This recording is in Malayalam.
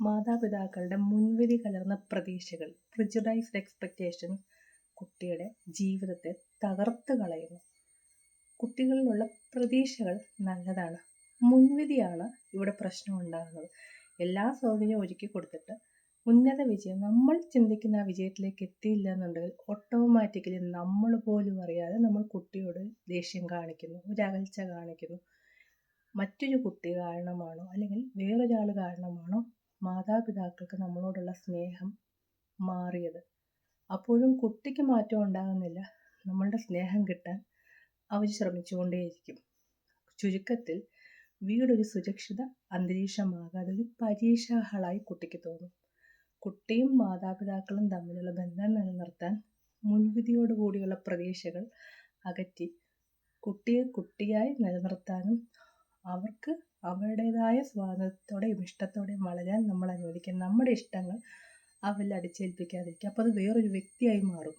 മാതാപിതാക്കളുടെ മുൻവിധി കലർന്ന പ്രതീക്ഷകൾ പ്രിജുഡൈസ്ഡ് എക്സ്പെക്റ്റേഷൻസ് കുട്ടിയുടെ ജീവിതത്തെ തകർത്ത് കളയുന്നു. കുട്ടികളിലുള്ള പ്രതീക്ഷകൾ നല്ലതാണ്. മുൻവിധിയാണ് ഇവിടെ പ്രശ്നം ഉണ്ടാകുന്നത്. എല്ലാ സൗകര്യവും ഒരുക്കി കൊടുത്തിട്ട് ഉന്നത വിജയം നമ്മൾ ചിന്തിക്കുന്ന ആ വിജയത്തിലേക്ക് എത്തിയില്ല എന്നുണ്ടെങ്കിൽ ഓട്ടോമാറ്റിക്കലി നമ്മൾ പോലും അറിയാതെ നമ്മൾ കുട്ടിയോട് ദേഷ്യം കാണിക്കുന്നു ഒരു അകൽച്ച കാണിക്കുന്നു. മറ്റൊരു കുട്ടി കാരണമാണോ അല്ലെങ്കിൽ വേറൊരാൾ കാരണമാണോ മാതാപിതാക്കൾക്ക് നമ്മളോടുള്ള സ്നേഹം മാറിയത്. അപ്പോഴും കുട്ടിക്ക് മാറ്റം ഉണ്ടാകുന്നില്ല. നമ്മളുടെ സ്നേഹം കിട്ടാൻ അവർ ശ്രമിച്ചുകൊണ്ടേയിരിക്കും. ചുരുക്കത്തിൽ വീടൊരു സുരക്ഷിത അന്തരീക്ഷമാകാതെ ഒരു പരീക്ഷാ ഹാളായി കുട്ടിക്ക് തോന്നും. കുട്ടിയും മാതാപിതാക്കളും തമ്മിലുള്ള ബന്ധം നിലനിർത്താൻ മുൻവിധിയോടുകൂടിയുള്ള പ്രതീക്ഷകൾ അകറ്റി കുട്ടിയെ കുട്ടിയായി നിലനിർത്താനും അവർക്ക് അവരുടേതായ സ്വാതന്ത്ര്യത്തോടെയും ഇഷ്ടത്തോടെയും വളരാൻ നമ്മൾ അനുവദിക്കണം നമ്മുടെ ഇഷ്ടങ്ങൾ അവരിൽ അടിച്ചേൽപ്പിക്കാതിരിക്കുക. അപ്പോൾ അത് വേറൊരു വ്യക്തിയായി മാറും.